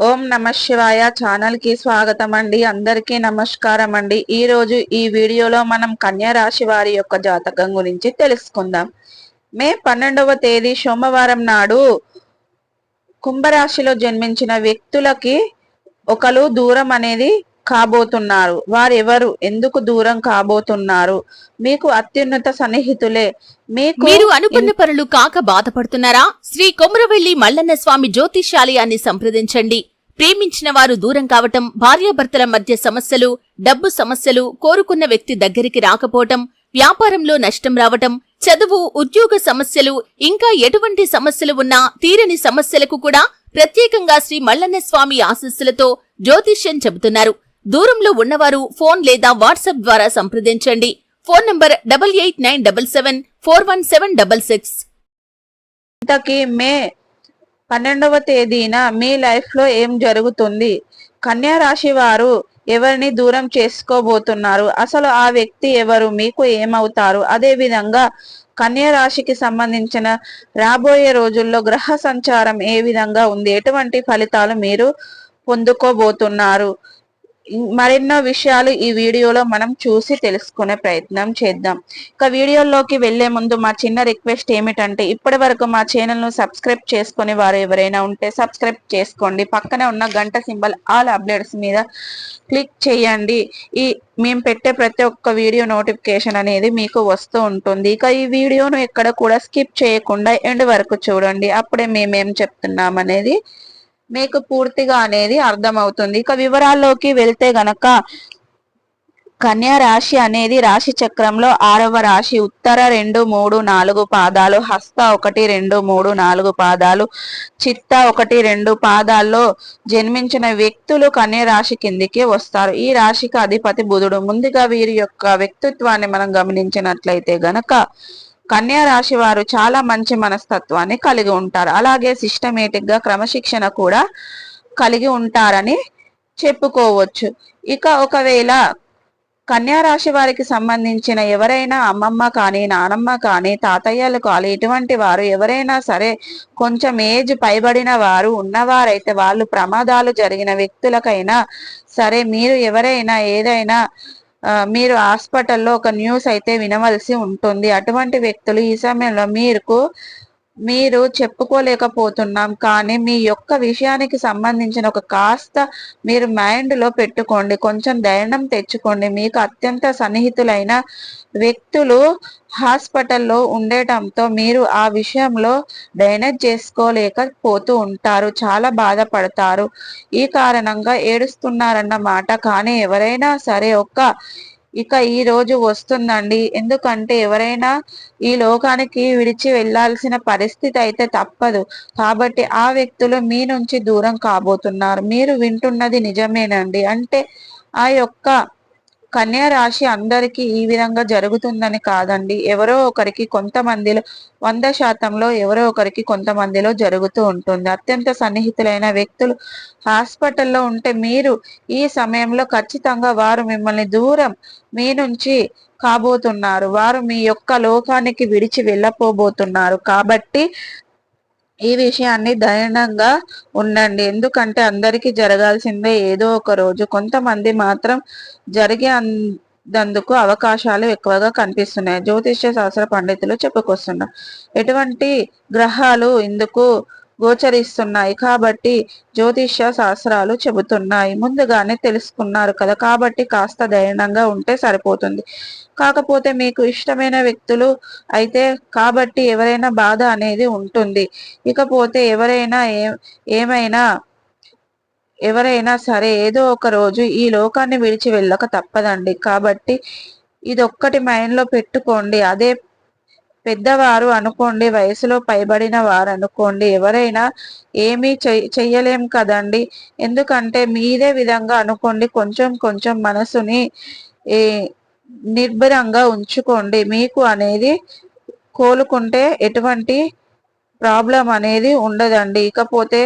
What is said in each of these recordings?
ఓం నమ శివాయ ఛానల్కి స్వాగతం అండి అందరికీ నమస్కారం అండి ఈ రోజు ఈ వీడియోలో మనం కన్యా రాశి వారి యొక్క జాతకం గురించి తెలుసుకుందాం. మే పన్నెండవ తేదీ సోమవారం నాడు కుంభరాశిలో జన్మించిన వ్యక్తులకి ఒకరు దూరం అనేది కాబోతున్నారు. వారెవరు? ఎందుకు దూరం కాబోతున్నారు? మీకు అత్యున్నత సన్నిహితులే. మీకు మీరు అనుకున్న పనులు కాక బాధపడుతున్నారా? శ్రీ కొమరవెల్లి మల్లన్న స్వామి జ్యోతిష్యాలయాన్ని సంప్రదించండి. ప్రేమించిన వారు దూరం కావటం భార్యాభర్తల మధ్య సమస్యలు డబ్బు సమస్యలు కోరుకున్న వ్యక్తి దగ్గరికి రాకపోవటం వ్యాపారంలో నష్టం రావటం చదువు ఉద్యోగ సమస్యలు ఇంకా ఎటువంటి సమస్యలు ఉన్నా తీరని సమస్యలకు కూడా ప్రత్యేకంగా శ్రీ మల్లన్న స్వామి ఆశస్సులతో జ్యోతిష్యం చెబుతున్నారు. దూరంలో ఉన్నవారు ఫోన్ లేదా వాట్సాప్ ద్వారా సంప్రదించండి. Phone number double eight nine double seven four one seven double six. ఇంతకీ మే పన్నెండవ తేదీన మీ లైఫ్లో ఏం జరుగుతుంది? కన్యా రాశి వారు ఎవరిని దూరం చేసుకోబోతున్నారు? అసలు ఆ వ్యక్తి ఎవరు? మీకు ఏమవుతారు? అదే విధంగా కన్యా రాశికి సంబంధించిన రాబోయే రోజుల్లో గ్రహ సంచారం ఏ విధంగా ఉంది? ఎటువంటి ఫలితాలు మీరు పొందుకోబోతున్నారు? మరెన్నో విషయాలు ఈ వీడియోలో మనం చూసి తెలుసుకునే ప్రయత్నం చేద్దాం. ఇక వీడియోలోకి వెళ్ళే ముందు మా చిన్న రిక్వెస్ట్ ఏమిటంటే ఇప్పటి వరకు మా ఛానల్ను సబ్స్క్రైబ్ చేసుకుని వారు ఎవరైనా ఉంటే సబ్స్క్రైబ్ చేసుకోండి. పక్కనే ఉన్న గంట సింబల్ ఆల్ అప్డేట్స్ మీద క్లిక్ చేయండి. ఈ మేము పెట్టే ప్రతి ఒక్క వీడియో నోటిఫికేషన్ అనేది మీకు వస్తూ ఉంటుంది. ఇక ఈ వీడియోను ఎక్కడ కూడా స్కిప్ చేయకుండా ఎండ్ వరకు చూడండి. అప్పుడే మేమేం చెప్తున్నాం అనేది మీకు పూర్తిగా అనేది అర్థమవుతుంది. ఇక వివరాల్లోకి వెళ్తే గనక కన్యా రాశి అనేది రాశి చక్రంలో ఆరవ రాశి. ఉత్తర రెండు మూడు నాలుగు పాదాలు హస్త ఒకటి రెండు మూడు నాలుగు పాదాలు చిత్త ఒకటి రెండు పాదాల్లో జన్మించిన వ్యక్తులు కన్యా రాశి కిందికి వస్తారు. ఈ రాశికి అధిపతి బుధుడు. ముందుగా వీరి యొక్క వ్యక్తిత్వాన్ని మనం గమనించినట్లయితే గనక కన్యా రాశి వారు చాలా మంచి మనస్తత్వాన్ని కలిగి ఉంటారు. అలాగే సిస్టమేటిక్గా క్రమశిక్షణ కూడా కలిగి ఉంటారని చెప్పుకోవచ్చు. ఇక ఒకవేళ కన్యా రాశి వారికి సంబంధించిన ఎవరైనా అమ్మమ్మ కానీ నానమ్మ కానీ తాతయ్యలు కానీ ఇటువంటి వారు ఎవరైనా సరే కొంచెం ఏజ్ పైబడిన వారు ఉన్నవారైతే వాళ్ళు ప్రమాదాలు జరిగిన వ్యక్తులకైనా సరే మీరు ఎవరైనా ఏదైనా మీరు హాస్పిటల్లో ఒక న్యూస్ అయితే వినవలసి ఉంటుంది. అటువంటి వ్యక్తులు ఈ సమయంలో మీకు మీరు చెప్పుకోలేకపోతున్నాం కానీ మీ యొక్క విషయానికి సంబంధించిన ఒక కాస్త మీరు మైండ్లో పెట్టుకోండి కొంచెం ధైర్యం తెచ్చుకోండి. మీకు అత్యంత సన్నిహితులైన వ్యక్తులు హాస్పిటల్లో ఉండటంతో మీరు ఆ విషయంలో డైనెట్ చేసుకోలేకపోతూ ఉంటారు చాలా బాధపడతారు. ఈ కారణంగా ఏడుస్తున్నారన్నమాట కానీ ఎవరైనా సరే ఒక్క ఇక ఈ రోజు వస్తుందండి. ఎందుకంటే ఎవరైనా ఈ లోకానికి విడిచి వెళ్ళాల్సిన పరిస్థితి అయితే తప్పదు. కాబట్టి ఆ వ్యక్తులు మీ నుంచి దూరం కాబోతున్నారు. మీరు వింటున్నది నిజమేనండి. అంటే ఆ యొక్క కన్యా రాశి అందరికీ ఈ విధంగా జరుగుతుందని కాదండి. ఎవరో ఒకరికి కొంతమందిలో వంద శాతంలో ఎవరో ఒకరికి కొంతమందిలో జరుగుతూ ఉంటుంది. అత్యంత సన్నిహితులైన వ్యక్తులు హాస్పిటల్లో ఉంటే మీరు ఈ సమయంలో ఖచ్చితంగా వారు మిమ్మల్ని దూరం మీ నుంచి కాబోతున్నారు. వారు మీ యొక్క లోకానికి విడిచి వెళ్ళపోబోతున్నారు. కాబట్టి ఈ విషయాన్ని దయనంగా ఉండండి. ఎందుకంటే అందరికీ జరగాల్సిందే ఏదో ఒక రోజు. కొంతమంది మాత్రం జరిగే అందందుకు అవకాశాలు ఎక్కువగా కనిపిస్తున్నాయి. జ్యోతిష్య శాస్త్ర పండితులు చెప్పుకొస్తున్నారు. ఎటువంటి గ్రహాలు ఇందుకు గోచరిస్తున్నాయి కాబట్టి జ్యోతిష్య శాస్త్రాలు చెబుతున్నాయి. ముందుగానే తెలుసుకున్నారు కదా కాబట్టి కాస్త ధైర్యంగా ఉంటే సరిపోతుంది. కాకపోతే మీకు ఇష్టమైన వ్యక్తులు అయితే కాబట్టి ఎవరైనా బాధ అనేది ఉంటుంది. ఇకపోతే ఎవరైనా ఏ ఏమైనా ఎవరైనా సరే ఏదో ఒక రోజు ఈ లోకాన్ని విడిచి వెళ్ళక తప్పదండి. కాబట్టి ఇది ఒక్కటి మైండ్లో పెట్టుకోండి. అదే పెద్దవారు అనుకోండి వయసులో పైబడిన వారు అనుకోండి ఎవరైనా ఏమీ చెయ్యలేం కదండి. ఎందుకంటే మీదే విధంగా అనుకోండి కొంచెం కొంచెం మనసుని నిర్భరంగా ఉంచుకోండి. మీకు అనేది కోలుకుంటే ఎటువంటి ప్రాబ్లం అనేది ఉండదండి. ఇకపోతే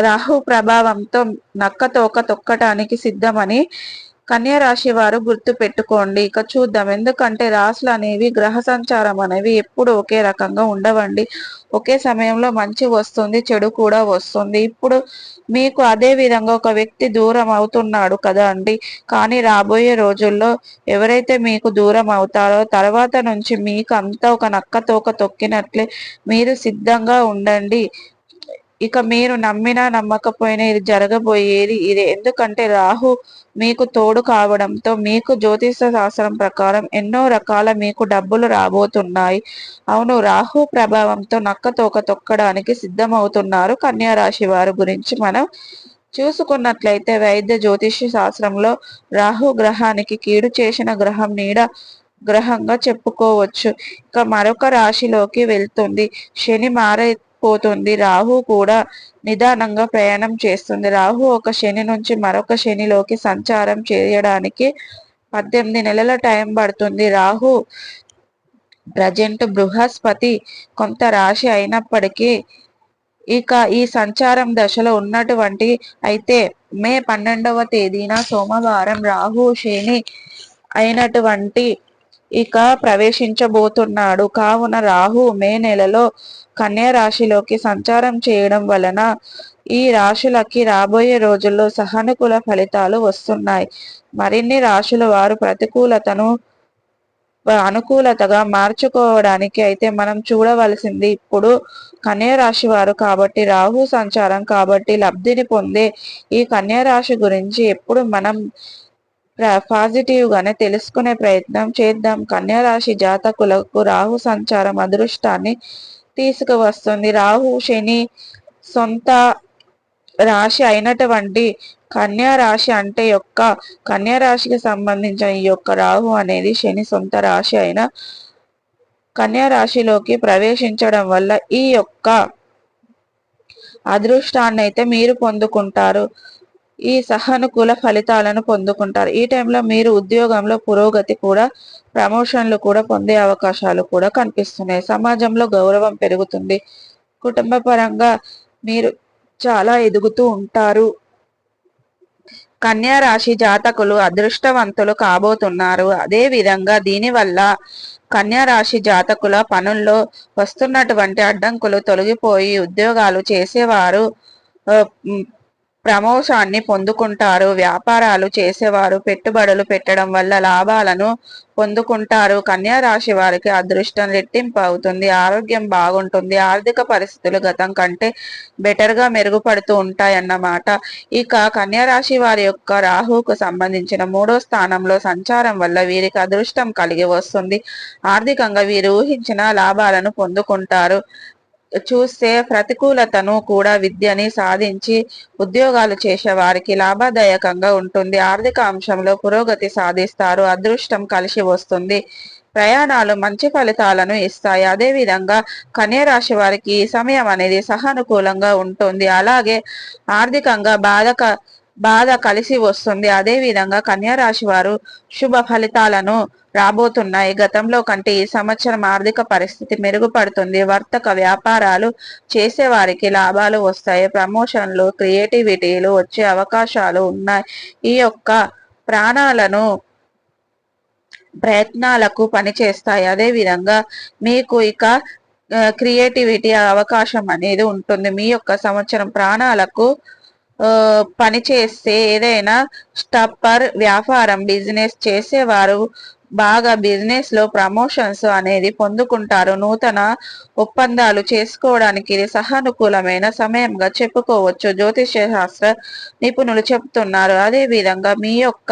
రాహు ప్రభావంతో నక్క తోక తొక్కటానికి సిద్ధమని కన్యా రాశి వారు గుర్తు పెట్టుకోండి. ఇక చూద్దాం. ఎందుకంటే రాశులు అనేవి గ్రహ సంచారం అనేవి ఎప్పుడు ఒకే రకంగా ఉండవండి. ఒకే సమయంలో మంచి వస్తుంది చెడు కూడా వస్తుంది. ఇప్పుడు మీకు అదే విధంగా ఒక వ్యక్తి దూరం అవుతున్నాడు కదా అండి. కానీ రాబోయే రోజుల్లో ఎవరైతే మీకు దూరం అవుతారో తర్వాత నుంచి మీకు అంతా ఒక నక్క తోక తొక్కినట్లే మీరు సిద్ధంగా ఉండండి. ఇక మీరు నమ్మినా నమ్మకపోయినా ఇది జరగబోయేది ఇదే. ఎందుకంటే రాహు మీకు తోడు కావడంతో మీకు జ్యోతిష శాస్త్రం ప్రకారం ఎన్నో రకాల మీకు డబ్బులు రాబోతున్నాయి. అవును రాహు ప్రభావంతో నక్క తోక తొక్కడానికి సిద్ధమవుతున్నారు కన్యా రాశి వారి గురించి మనం చూసుకున్నట్లయితే వైద్య జ్యోతిష శాస్త్రంలో రాహు గ్రహానికి కీడు చేసిన గ్రహం నీడ గ్రహంగా చెప్పుకోవచ్చు. ఇక మరొక రాశిలోకి వెళ్తుంది. శని పోతుంది. రాహు కూడా నిదానంగా ప్రయాణం చేస్తుంది. రాహు ఒక శని నుంచి మరొక శనిలోకి సంచారం చేయడానికి పద్దెనిమిది నెలల టైం పడుతుంది. రాహు ప్రజెంట్ బృహస్పతి కొంత రాశి అయినప్పటికీ ఇక ఈ సంచారం దశలో ఉన్నటువంటి అయితే మే పన్నెండవ తేదీన సోమవారం రాహు శని అయినటువంటి ఇక ప్రవేశించబోతున్నాడు. కావున రాహు మే నెలలో కన్యా రాశిలోకి సంచారం చేయడం వలన ఈ రాశులకి రాబోయే రోజుల్లో సహానుకూల ఫలితాలు వస్తున్నాయి. మరిన్ని రాశుల వారు ప్రతికూలతను అనుకూలతగా మార్చుకోవడానికి అయితే మనం చూడవలసింది ఇప్పుడు కన్యా రాశి వారు కాబట్టి రాహు సంచారం కాబట్టి లబ్ధిని పొందే ఈ కన్యా రాశి గురించి ఎప్పుడు మనం పాజిటివ్ గానే తెలుసుకునే ప్రయత్నం చేద్దాం. కన్యారాశి జాతకులకు రాహు సంచారం అదృష్టాన్ని తీసుకువస్తుంది. రాహు శని సొంత రాశి అయినటువంటి కన్యా రాశి అంటే యొక్క కన్యా రాశికి సంబంధించిన ఈ యొక్క రాహు అనేది శని సొంత రాశి అయిన కన్యా రాశిలోకి ప్రవేశించడం వల్ల ఈ యొక్క అదృష్టాన్ని అయితే మీరు పొందుకుంటారు. ఈ సహానుకూల ఫలితాలను పొందుకుంటారు. ఈ టైంలో మీరు ఉద్యోగంలో పురోగతి కూడా ప్రమోషన్లు కూడా పొందే అవకాశాలు కూడా కనిపిస్తున్నాయి. సమాజంలో గౌరవం పెరుగుతుంది. కుటుంబ పరంగా మీరు చాలా ఎదుగుతూ ఉంటారు. కన్యా రాశి జాతకులు అదృష్టవంతులు కాబోతున్నారు. అదే విధంగా దీనివల్ల కన్యా రాశి జాతకుల పనుల్లో వస్తున్నటువంటి అడ్డంకులు తొలగిపోయి ఉద్యోగాలు చేసేవారు ప్రమోషాన్ని పొందుకుంటారు. వ్యాపారాలు చేసేవారు పెట్టుబడులు పెట్టడం వల్ల లాభాలను పొందుకుంటారు. కన్యా రాశి వారికి అదృష్టం రెట్టింపు అవుతుంది. ఆరోగ్యం బాగుంటుంది. ఆర్థిక పరిస్థితులు గతం కంటే బెటర్గా మెరుగుపడుతూ ఉంటాయన్నమాట. ఇక కన్యా రాశి వారి యొక్క రాహుకు సంబంధించిన మూడో స్థానంలో సంచారం వల్ల వీరికి అదృష్టం కలిగి వస్తుంది. ఆర్థికంగా వీరు ఊహించిన లాభాలను పొందుకుంటారు. చూస్తే ప్రతికూలతను కూడా విద్యని సాధించి ఉద్యోగాలు చేసే వారికి లాభదాయకంగా ఉంటుంది. ఆర్థిక అంశంలో పురోగతి సాధిస్తారు. అదృష్టం కలిసి వస్తుంది. ప్రయాణాలు మంచి ఫలితాలను ఇస్తాయి. అదేవిధంగా కన్యరాశి రాశి వారికి ఈ సమయం అనేది సహానుకూలంగా ఉంటుంది. అలాగే ఆర్థికంగా బాధక బాధ కలిసి వస్తుంది. అదే విధంగా కన్యా రాశి వారు శుభ ఫలితాలను రాబోతున్నాయి. గతంలో కంటే ఈ సంవత్సరం ఆర్థిక పరిస్థితి మెరుగుపడుతుంది. వర్తక వ్యాపారాలు చేసే వారికి లాభాలు వస్తాయి. ప్రమోషన్లు క్రియేటివిటీలు వచ్చే అవకాశాలు ఉన్నాయి. ఈ యొక్క ప్రాణాలను ప్రయత్నాలకు పనిచేస్తాయి. అదేవిధంగా మీకు ఇక క్రియేటివిటీ అవకాశం అనేది ఉంటుంది. మీ యొక్క సంవత్సరం ప్రాణాలకు పని చేస్తే ఏదైనా స్టప్పర్ వ్యాపారం బిజినెస్ చేసేవారు బాగా బిజినెస్లో ప్రమోషన్స్ అనేది పొందుకుంటారు. నూతన ఒప్పందాలు చేసుకోవడానికి ఇది సహానుకూలమైన సమయంగా చెప్పుకోవచ్చు. జ్యోతిష్య శాస్త్ర నిపుణులు చెప్తున్నారు. అదే విధంగా మీ యొక్క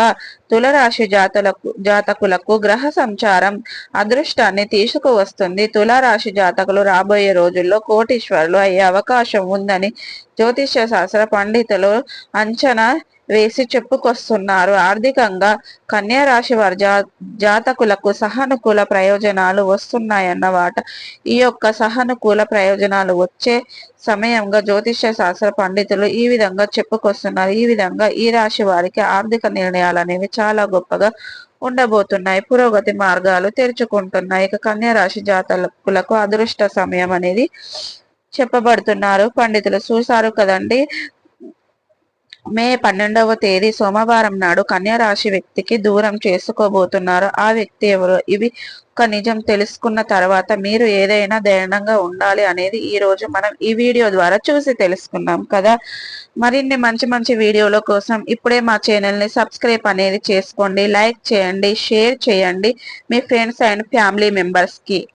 తులరాశి జాతలకు జాతకులకు గ్రహ సంచారం అదృష్టాన్ని తీసుకువస్తుంది. తులరాశి జాతకులు రాబోయే రోజుల్లో కోటీశ్వరులు అయ్యే అవకాశం ఉందని జ్యోతిష్య శాస్త్ర పండితులు అంచనా వేసి చెప్పుకొస్తున్నారు. ఆర్థికంగా కన్యా రాశి వారి జా జాతకులకు సహానుకూల ప్రయోజనాలు వస్తున్నాయన్నమాట ఈ యొక్క సహానుకూల ప్రయోజనాలు వచ్చే సమయంగా జ్యోతిష్య శాస్త్ర పండితులు ఈ విధంగా చెప్పుకొస్తున్నారు. ఈ విధంగా ఈ రాశి వారికి ఆర్థిక నిర్ణయాలు అనేవి చాలా గొప్పగా ఉండబోతున్నాయి. పురోగతి మార్గాలు తెరుచుకుంటున్నాయి. ఇక కన్యా రాశి జాతకులకు అదృష్ట సమయం అనేది చెప్పబడుతున్నారు. పండితులు చూసారు కదండి. మే పన్నెండవ తేదీ సోమవారం నాడు కన్యా రాశి వ్యక్తికి దూరం చేసుకోబోతున్నారు. ఆ వ్యక్తి ఎవరు? ఇవి ఒక నిజం తెలుసుకున్న తర్వాత మీరు ఏదైనా ధైర్యంగా ఉండాలి అనేది ఈ రోజు మనం ఈ వీడియో ద్వారా చూసి తెలుసుకున్నాం కదా. మరిన్ని మంచి మంచి వీడియోల కోసం ఇప్పుడే మా ఛానల్ని సబ్స్క్రైబ్ అనేది చేసుకోండి. లైక్ చేయండి షేర్ చేయండి మీ ఫ్రెండ్స్ అండ్ ఫ్యామిలీ మెంబర్స్కి